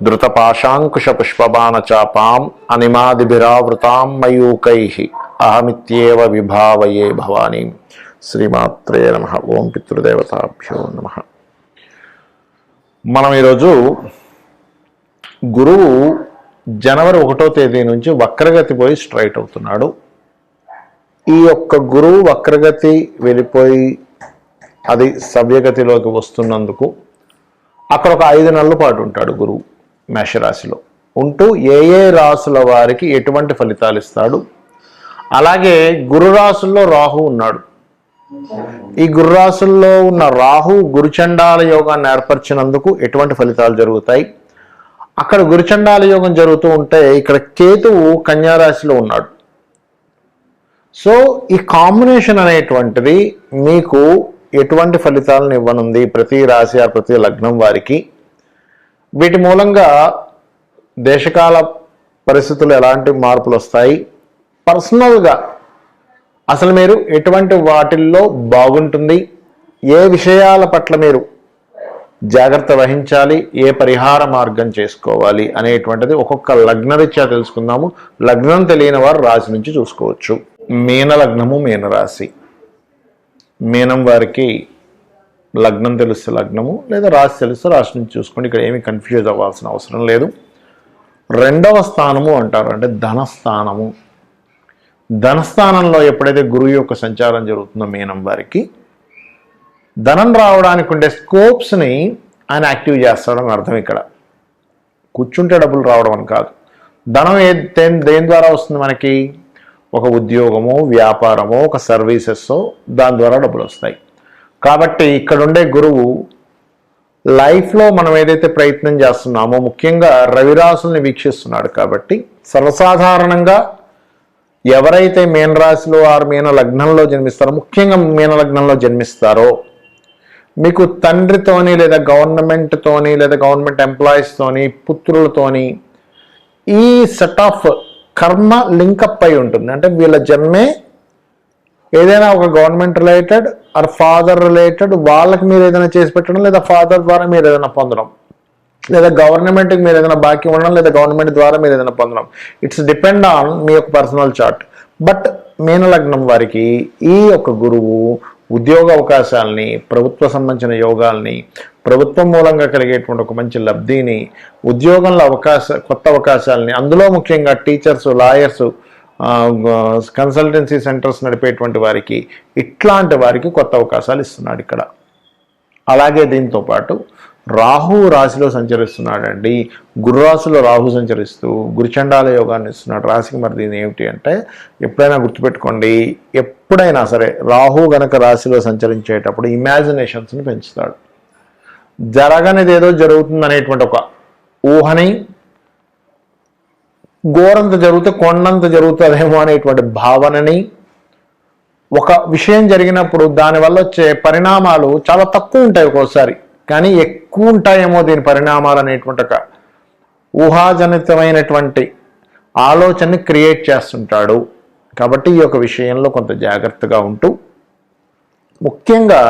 ధృతపాశాంకుశపుష్పబాణచాపాం అనిమాదిభిరావృతాం మయూకై అహమిత్యేవ విభావయే భవానీ శ్రీమాత్రే నమ ఓం పితృదేవతాభ్యో నమ మనం ఈరోజు గురువు జనవరి ఒకటో తేదీ నుంచి వక్రగతి పోయి స్ట్రైట్ అవుతున్నాడు. ఈ యొక్క గురువు వక్రగతి వెళ్ళిపోయి అది సవ్యగతిలోకి వస్తున్నందుకు అక్కడ ఒక ఐదు నెలల పాటు ఉంటాడు గురువు. మేషరాశిలో ఉంటూ ఏ ఏ రాసుల వారికి ఎటువంటి ఫలితాలు ఇస్తాడు? అలాగే గురు రాసుల్లో రాహు ఉన్నాడు. ఈ గురు రాసుల్లో ఉన్న రాహు గురుచండాల యోగాన్ని ఏర్పరిచినందుకు ఎటువంటి ఫలితాలు జరుగుతాయి? అక్కడ గురుచండాల యోగం జరుగుతూ ఉంటే ఇక్కడ కేతువు కన్యారాశిలో ఉన్నాడు. సో ఈ కాంబినేషన్ అనేటువంటిది మీకు ఎటువంటి ఫలితాలను ఇవ్వనుంది? ప్రతి రాశి ఆ ప్రతి లగ్నం వారికి. వీటి మూలంగా దేశకాల పరిస్థితులు ఎలాంటి మార్పులు వస్తాయి? పర్సనల్గా అసలు మీరు ఎటువంటి వాటిల్లో బాగుంటుంది? ఏ విషయాల పట్ల మీరు జాగ్రత్త వహించాలి? ఏ పరిహార మార్గం చేసుకోవాలి? అనేటువంటిది ఒక్కొక్క లగ్నరీత్యా తెలుసుకుందాము. లగ్నం తెలియని వారు రాశి నుంచి చూసుకోవచ్చు. మీన లగ్నము మీనరాశి. మీనం వారికి లగ్నం తెలిస్తే లగ్నము లేదా రాశి తెలిస్తే రాశిని చూసుకోండి. ఇక్కడ ఏమీ కన్ఫ్యూజ్ అవ్వాల్సిన అవసరం లేదు. రెండవ స్థానము అంటారు. అంటే ధనస్థానము. ధనస్థానంలో ఎప్పుడైతే గురువు యొక్క సంచారం జరుగుతుందో మీనం వారికి ధనం రావడానికి ఉండే స్కోప్స్ని ఆయన యాక్టివ్ చేస్తాడని అర్థం ఇక్కడ. కూర్చుంటే డబ్బులు రావడం అని కాదు. ధనం ఏ దేని ద్వారా వస్తుంది మనకి? ఒక ఉద్యోగమో వ్యాపారమో ఒక సర్వీసెస్ దాని ద్వారా డబ్బులు వస్తాయి. కాబట్టి ఇక్కడ ఉండే గురువు లైఫ్లో మనం ఏదైతే ప్రయత్నం చేస్తున్నామో ముఖ్యంగా రవిరాసుల్ని వీక్షిస్తున్నాడు కాబట్టి సర్వసాధారణంగా ఎవరైతే మీన రాశిలో ఆరు మీన లగ్నంలో జన్మిస్తారో ముఖ్యంగా మీన లగ్నంలో జన్మిస్తారో మీకు తండ్రితోని లేదా గవర్నమెంట్తోని లేదా గవర్నమెంట్ ఎంప్లాయీస్తోని పుత్రులతోని ఈ సెట్ ఆఫ్ కర్మ లింకప్ అయి ఉంటుంది. అంటే వీళ్ళ జన్మే ఏదైనా ఒక government related or father related వాళ్ళకి మీరు ఏదైనా చేసి పెట్టడం లేదా ఫాదర్ ద్వారా మీరు ఏదైనా పొందడం లేదా గవర్నమెంట్కి మీరు ఏదైనా బాకీ ఉండడం లేదా గవర్నమెంట్ ద్వారా మీరు ఏదైనా పొందడం ఇట్స్ డిపెండ్ ఆన్ మీ యొక్క పర్సనల్ చార్ట్ బట్ మీనలగ్నం వారికి ఈ యొక్క గురువు ఉద్యోగ అవకాశాలని ప్రభుత్వ సంబంధించిన యోగాల్ని ప్రభుత్వం మూలంగా కలిగేటువంటి ఒక మంచి లబ్ధిని ఉద్యోగంలో అవకాశ కొత్త అవకాశాలని అందులో ముఖ్యంగా టీచర్స్ లాయర్స్ కన్సల్టెన్సీ సెంటర్స్ నడిపేటువంటి వారికి ఇట్లాంటి వారికి కొత్త అవకాశాలు ఇస్తున్నాడు ఇక్కడ. అలాగే దీంతో పాటు రాహు రాశిలో సంచరిస్తున్నాడండి. గురు రాశిలో రాహు సంచరిస్తూ గురుచండాల యోగాన్ని ఇస్తున్నాడు. రాశికి మరి దీని ఏమిటి అంటే ఎప్పుడైనా గుర్తుపెట్టుకోండి ఎప్పుడైనా సరే రాహు గనక రాశిలో సంచరించేటప్పుడు ఇమాజినేషన్స్ని పెంచుతాడు. జరగనిది ఏదో జరుగుతుంది అనేటువంటి ఒక ఊహని ఘోరంత జరిగితే కొండంత జరుగుతుందేమో అనేటువంటి భావనని ఒక విషయం జరిగినప్పుడు దానివల్ల వచ్చే పరిణామాలు చాలా తక్కువ ఉంటాయి ఒక్కోసారి. కానీ ఎక్కువ ఉంటాయేమో దీని పరిణామాలు అనేటువంటి ఒక ఊహాజనితమైనటువంటి ఆలోచనని క్రియేట్ చేస్తుంటాడు. కాబట్టి ఈ యొక్క విషయంలో కొంత జాగ్రత్తగా ఉంటూ ముఖ్యంగా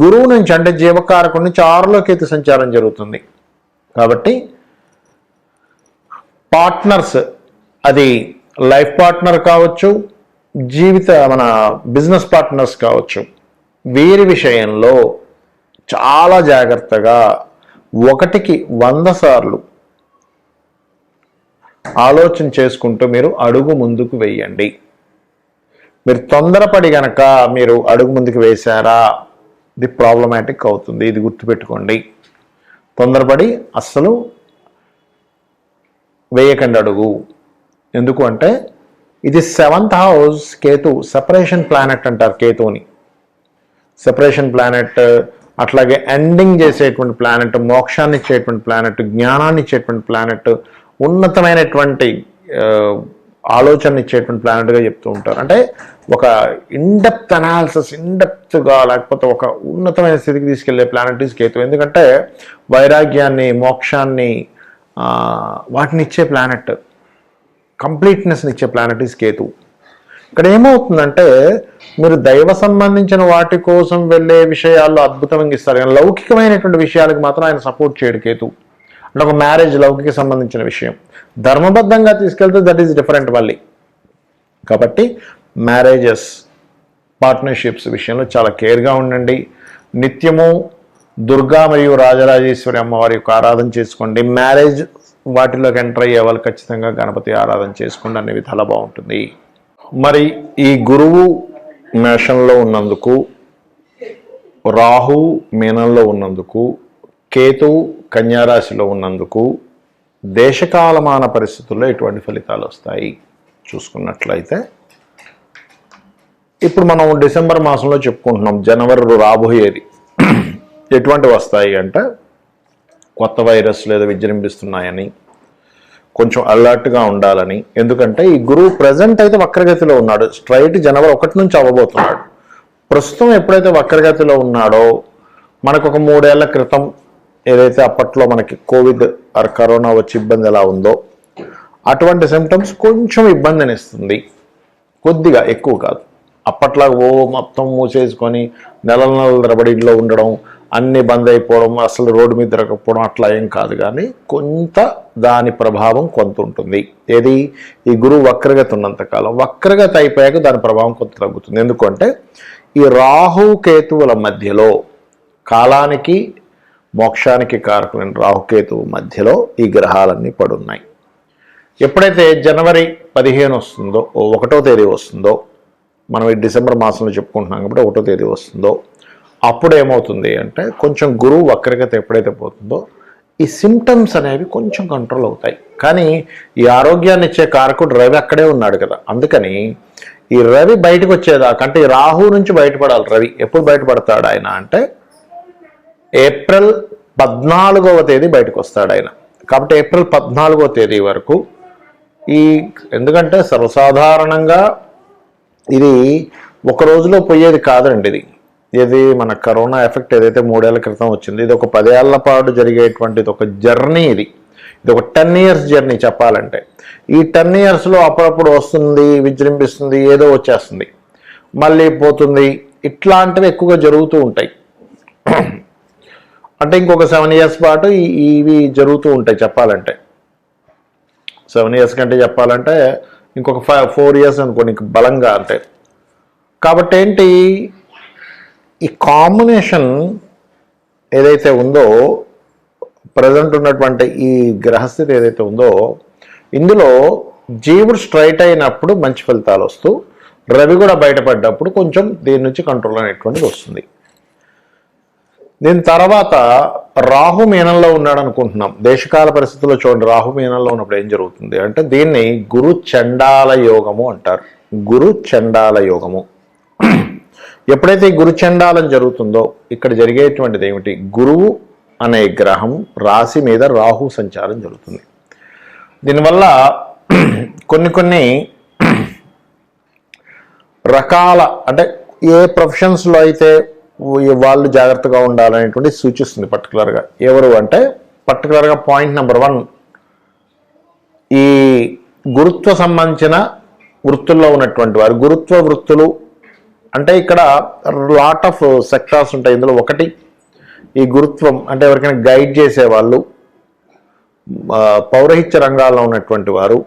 గురువు నుంచి అంటే జీవకారకుడి నుంచి ఆరులోకి ఎత్తు సంచారం జరుగుతుంది. కాబట్టి పార్ట్నర్స్ అది లైఫ్ పార్ట్నర్ కావచ్చు జీవిత మన బిజినెస్ పార్ట్నర్స్ కావచ్చు వీరి విషయంలో చాలా జాగ్రత్తగా ఒకటికి వంద సార్లు ఆలోచన చేసుకుంటూ మీరు అడుగు ముందుకు వేయండి. మీరు తొందరపడి గనక మీరు అడుగు ముందుకు వేశారా ఇది ప్రాబ్లమాటిక్ అవుతుంది ఇది గుర్తుపెట్టుకోండి. తొందరపడి అస్సలు వేయకండి అడుగు. ఎందుకు అంటే ఇది seventh house Ketu separation planet అంటారు కేతుని సెపరేషన్ ప్లానెట్ అట్లాగే ఎండింగ్ చేసేటువంటి ప్లానెట్ మోక్షాన్ని ఇచ్చేటువంటి ప్లానెట్ జ్ఞానాన్ని ఇచ్చేటువంటి ప్లానెట్ ఉన్నతమైనటువంటి ఆలోచన ఇచ్చేటువంటి ప్లానెట్గా చెప్తూ ఉంటారు. అంటే ఒక ఇండెప్త్ అనాలిసిస్ ఇండెప్త్గా లేకపోతే ఒక ఉన్నతమైన స్థితికి తీసుకెళ్ళే ప్లానెట్ ఈస్ కేతు. ఎందుకంటే వైరాగ్యాన్ని మోక్షాన్ని వాటిని ఇచ్చే ప్లానెట్ కంప్లీట్నెస్ని ఇచ్చే ప్లానెట్ ఈస్ కేతు ఇక్కడ ఏమవుతుందంటే మీరు దైవ సంబంధించిన వాటి కోసం వెళ్ళే విషయాల్లో అద్భుతంగా ఇస్తారు. కానీ లౌకికమైనటువంటి విషయాలకు మాత్రం ఆయన సపోర్ట్ చేయడు కేతు అంటే ఒక మ్యారేజ్ లౌకిక సంబంధించిన విషయం. ధర్మబద్ధంగా తీసుకెళ్తే దట్ ఈస్ డిఫరెంట్ మళ్ళీ. కాబట్టి మ్యారేజెస్ పార్ట్నర్షిప్స్ విషయంలో చాలా కేర్గా ఉండండి. నిత్యము దుర్గా మరియు రాజరాజేశ్వరి అమ్మవారి యొక్క ఆరాధన చేసుకోండి. మ్యారేజ్ వాటిలోకి ఎంటర్ అయ్యే వాళ్ళు ఖచ్చితంగా గణపతి ఆరాధన చేసుకోండి. అనే విధాలా బాగుంటుంది. మరి ఈ గురువు మేషంలో ఉన్నందుకు రాహు మీనంలో ఉన్నందుకు కేతు కన్యారాశిలో ఉన్నందుకు దేశకాలమాన పరిస్థితుల్లో ఎటువంటి ఫలితాలు వస్తాయి. చూసుకున్నట్లయితే ఇప్పుడు మనం డిసెంబర్ మాసంలో చెప్పుకుంటున్నాం. జనవరి రాబోయేది. ఎటువంటి వస్తాయి అంటే కొత్త వైరస్ లేదా విజృంభిస్తున్నాయని కొంచెం అలర్ట్గా ఉండాలని. ఎందుకంటే ఈ గురువు ప్రజెంట్ అయితే వక్రగతిలో ఉన్నాడు. స్ట్రైట్ జనవరి ఒకటి నుంచి అవ్వబోతున్నాడు. ప్రస్తుతం ఎప్పుడైతే వక్రగతిలో ఉన్నాడో మనకు ఒక మూడేళ్ళ క్రితం ఏదైతే అప్పట్లో మనకి కోవిడ్ ఆర్ కరోనా వచ్చి ఇబ్బంది ఎలా ఉందో అటువంటి సిమ్టమ్స్ కొంచెం ఇబ్బందిని ఇస్తుంది కొద్దిగా ఎక్కువ కాదు. అప్పట్లో ఓ మొత్తం మూసేసుకొని నెలల నెలల తరబడి ఇంట్లో ఉండడం అన్ని బంద్ అయిపోవడం అసలు రోడ్డు మీద తిరగకపోవడం అట్లా ఏం కాదు కానీ కొంత దాని ప్రభావం కొంత ఉంటుంది. ఏది? ఈ గురువు వక్రగతి ఉన్నంతకాలం వక్రగత అయిపోయాక దాని ప్రభావం కొంత తగ్గుతుంది. ఎందుకంటే ఈ రాహు కేతువుల మధ్యలో కాలానికి మోక్షానికి కారకులైన రాహుకేతువు మధ్యలో ఈ గ్రహాలన్నీ పడున్నాయి. ఎప్పుడైతే జనవరి పదిహేను వస్తుందో ఒకటో తేదీ వస్తుందో మనం ఈ డిసెంబర్ మాసంలో చెప్పుకుంటున్నాం కాబట్టి ఒకటో తేదీ వస్తుందో అప్పుడు ఏమవుతుంది అంటే కొంచెం గురువు వక్రగత ఎప్పుడైతే పోతుందో ఈ సిమ్టమ్స్ అనేవి కొంచెం కంట్రోల్ అవుతాయి. కానీ ఈ ఆరోగ్యాన్ని ఇచ్చే కారకుడు రవి అక్కడే ఉన్నాడు కదా. అందుకని ఈ రవి బయటకు వచ్చేదాకా అంటే ఈ రాహు నుంచి బయటపడాలి రవి. ఎప్పుడు బయటపడతాడు ఆయన అంటే ఏప్రిల్ పద్నాలుగవ తేదీ బయటకు వస్తాడు ఆయన. కాబట్టి ఏప్రిల్ పద్నాలుగవ తేదీ వరకు ఈ ఎందుకంటే సర్వసాధారణంగా ఇది ఒక రోజులో పోయేది కాదండి ఇది. ఇది మన కరోనా ఎఫెక్ట్ ఏదైతే మూడేళ్ళ క్రితం వచ్చింది ఇది ఒక పదేళ్ళ పాటు జరిగేటువంటి ఇది ఒక జర్నీ ఇది. ఇది ఒక టెన్ ఇయర్స్ జర్నీ చెప్పాలంటే. ఈ టెన్ ఇయర్స్లో అప్పుడప్పుడు వస్తుంది విజృంభిస్తుంది ఏదో వచ్చేస్తుంది. మళ్ళీ పోతుంది. ఇట్లాంటివి ఎక్కువగా జరుగుతూ ఉంటాయి. అంటే ఇంకొక సెవెన్ ఇయర్స్ పాటు ఇవి జరుగుతూ ఉంటాయి చెప్పాలంటే. సెవెన్ ఇయర్స్ కంటే చెప్పాలంటే ఇంకొక ఫైవ్ ఫోర్ ఇయర్స్ అనుకోండి బలంగా అంటే. కాబట్టి ఏంటి? ఈ కాంబినేషన్ ఏదైతే ఉందో ప్రజెంట్ ఉన్నటువంటి ఈ గ్రహస్థితి ఏదైతే ఉందో ఇందులో జీవుడు స్ట్రైట్ అయినప్పుడు మంచి ఫలితాలు వస్తూ రవి కూడా బయటపడ్డప్పుడు కొంచెం దీని నుంచి కంట్రోల్ అనేటువంటిది వస్తుంది. దీని తర్వాత రాహు మీనంలో ఉన్నాడు అనుకుంటున్నాం. దేశకాల పరిస్థితుల్లో చూడండి రాహు మీనంలో ఉన్నప్పుడు ఏం జరుగుతుంది అంటే దీన్ని గురు చండాల యోగము అంటారు. గురు చండాల యోగము. ఎప్పుడైతే గురుచండాలం జరుగుతుందో ఇక్కడ జరిగేటువంటిది ఏమిటి? గురువు అనే గ్రహం రాశి మీద రాహు సంచారం జరుగుతుంది. దీనివల్ల కొన్ని కొన్ని రకాల అంటే ఏ ప్రొఫెషన్స్లో అయితే వాళ్ళు జాగ్రత్తగా ఉండాలనేటువంటి సూచిస్తుంది పర్టికులర్గా ఎవరు అంటే పర్టికులర్గా పాయింట్ నెంబర్ వన్ ఈ గురుత్వ సంబంధించిన వృత్తుల్లో ఉన్నటువంటి వారు గురుత్వ వృత్తులు అంటే ఇక్కడ లాట్ ఆఫ్ సెక్టార్స్ ఉంటాయి. ఇందులో ఒకటి ఈ గురుత్వం అంటే ఎవరికైనా గైడ్ చేసేవాళ్ళు వాళ్ళు పౌరహిత్య రంగాల్లో ఉన్నటువంటి వారు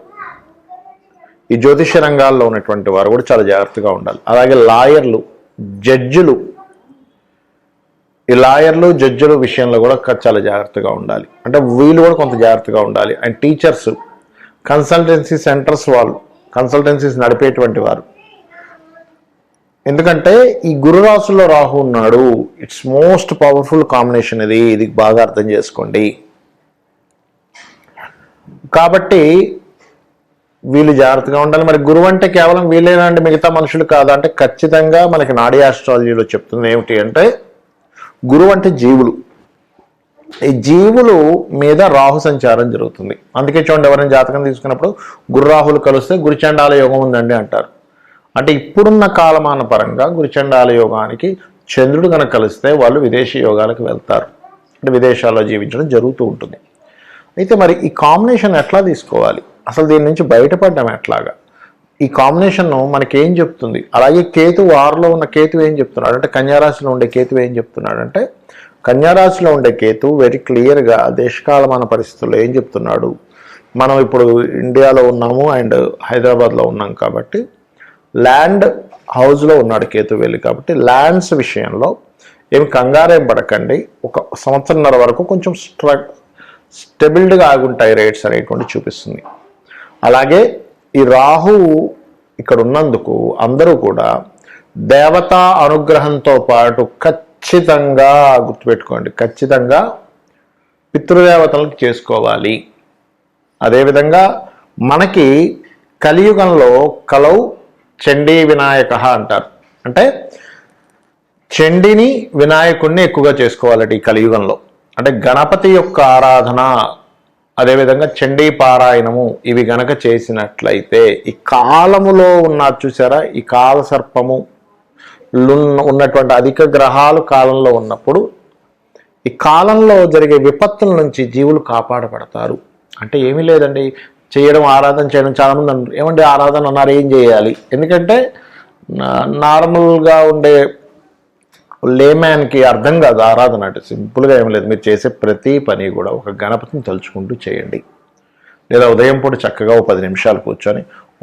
ఈ జ్యోతిష రంగాల్లో ఉన్నటువంటి వారు కూడా చాలా జాగ్రత్తగా ఉండాలి. అలాగే లాయర్లు జడ్జిలు ఈ లాయర్లు జడ్జిల విషయంలో కూడా చాలా జాగ్రత్తగా ఉండాలి. అంటే వీళ్ళు కూడా కొంత జాగ్రత్తగా ఉండాలి. అండ్ టీచర్స్ కన్సల్టెన్సీ సెంటర్స్ వాళ్ళు కన్సల్టెన్సీస్ నడిపేటువంటి వారు ఎందుకంటే ఈ గురు రాశుల్లో రాహు ఉన్నాడు. ఇట్స్ మోస్ట్ పవర్ఫుల్ కాంబినేషన్ ఇది. ఇది బాగా అర్థం చేసుకోండి. కాబట్టి వీళ్ళు జాగ్రత్తగా ఉండాలి. మరి గురువు అంటే కేవలం వీళ్ళేనండి మిగతా మనుషులు కాదు. అంటే ఖచ్చితంగా మనకి నాడీ ఆస్ట్రాలజీలో చెప్తుంది ఏమిటి అంటే గురువు అంటే జీవులు. ఈ జీవులు మీద రాహు సంచారం జరుగుతుంది. అందుకే చూడండి ఎవరైనా జాతకం తీసుకున్నప్పుడు గురురాహులు కలిస్తే గురుచండాల యోగం ఉందండి అంటారు. అంటే ఇప్పుడున్న కాలమాన పరంగా గురుచండాల యోగానికి చంద్రుడు కనుక కలిస్తే వాళ్ళు విదేశీ యోగాలకు వెళ్తారు. అంటే విదేశాల్లో జీవించడం జరుగుతూ ఉంటుంది. అయితే మరి ఈ కాంబినేషన్ ఎట్లా తీసుకోవాలి? అసలు దీని నుంచి బయటపడడం ఎట్లాగా? ఈ కాంబినేషన్ మనకేం చెప్తుంది? అలాగే కేతు వారిలో ఉన్న కేతు ఏం చెప్తున్నాడు? అంటే కన్యారాశిలో ఉండే కేతు ఏం చెప్తున్నాడు? అంటే కన్యారాశిలో ఉండే కేతు వెరీ క్లియర్గా దేశకాలమాన పరిస్థితుల్లో ఏం చెప్తున్నాడు? మనం ఇప్పుడు ఇండియాలో ఉన్నాము అండ్ హైదరాబాద్లో ఉన్నాం కాబట్టి ల్యాండ్ హౌస్లో ఉన్నాడు కేతు వెళ్ళి కాబట్టి ల్యాండ్స్ విషయంలో ఏమి కంగారేం పడకండి. ఒక సంవత్సరంన్నర వరకు కొంచెం స్ట్ర స్టెబిల్డ్గా ఆగుంటాయి రేట్స్ అనేటువంటి చూపిస్తుంది. అలాగే ఈ రాహు ఇక్కడ ఉన్నందుకు అందరూ కూడా దేవతా అనుగ్రహంతో పాటు ఖచ్చితంగా గుర్తుపెట్టుకోండి. ఖచ్చితంగా పితృదేవతలకు చేసుకోవాలి. అదేవిధంగా మనకి కలియుగంలో కలవు చండీ వినాయక అంటారు. అంటే చండిని వినాయకుడిని ఎక్కువగా చేసుకోవాలట ఈ కలియుగంలో. అంటే గణపతి యొక్క ఆరాధన అదేవిధంగా చండీ పారాయణము ఇవి గనక చేసినట్లయితే ఈ కాలములో ఉన్న చూసారా? ఈ కాల సర్పము ఉన్నటువంటి అధిక గ్రహాలు కాలంలో ఉన్నప్పుడు ఈ కాలంలో జరిగే విపత్తుల నుంచి జీవులు కాపాడబడతారు. అంటే ఏమీ లేదండి. చేయడం ఆరాధన చేయడం చాలామంది అంటారు. ఏమంటే ఆరాధన అన్నారు ఏం చేయాలి? ఎందుకంటే నార్మల్గా ఉండే లేమ్యాన్కి అర్థం కాదు ఆరాధన అంటే. సింపుల్గా ఏం లేదు. మీరు చేసే ప్రతి పని కూడా ఒక గణపతిని తలుచుకుంటూ చేయండి. లేదా ఉదయం పూట చక్కగా ఓ పది నిమిషాలు కూర్చొని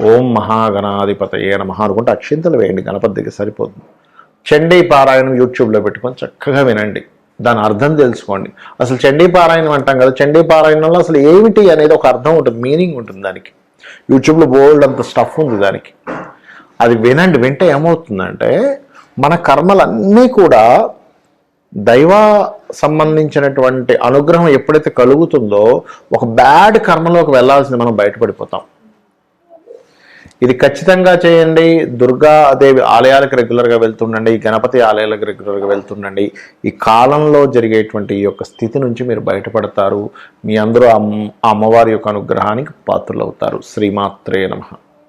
ఓం మహాగణాధిపత ఏన నమః అనుకుంటే అక్షింతలు వేయండి. గణపతి దగ్గర సరిపోతుంది. చండీ పారాయణం యూట్యూబ్లో పెట్టుకొని చక్కగా వినండి. దాని అర్థం తెలుసుకోండి. అసలు చండీ పారాయణం అంటాం కదా చండీ పారాయణంలో అసలు ఏమిటి అనేది ఒక అర్థం ఉంటుంది మీనింగ్ ఉంటుంది దానికి. యూట్యూబ్లో బోల్డ్ అంత స్టఫ్ ఉంది దానికి. అది వినండి వింటే ఏమవుతుందంటే మన కర్మలన్నీ కూడా దైవ సంబంధించినటువంటి అనుగ్రహం ఎప్పుడైతే కలుగుతుందో ఒక బ్యాడ్ కర్మలోకి వెళ్ళాల్సింది మనం బయటపడిపోతాం. ఇది ఖచ్చితంగా చేయండి. దుర్గా దేవి ఆలయాలకు రెగ్యులర్గా వెళ్తుండండి. గణపతి ఆలయాలకు రెగ్యులర్గా వెళ్తుండండి. ఈ కాలంలో జరిగేటువంటి ఈ యొక్క స్థితి నుంచి మీరు బయటపడతారు. మీ అందరూ అమ్- ఆ అమ్మవారి యొక్క అనుగ్రహానికి పాత్రలవుతారు. శ్రీమాత్రే నమః.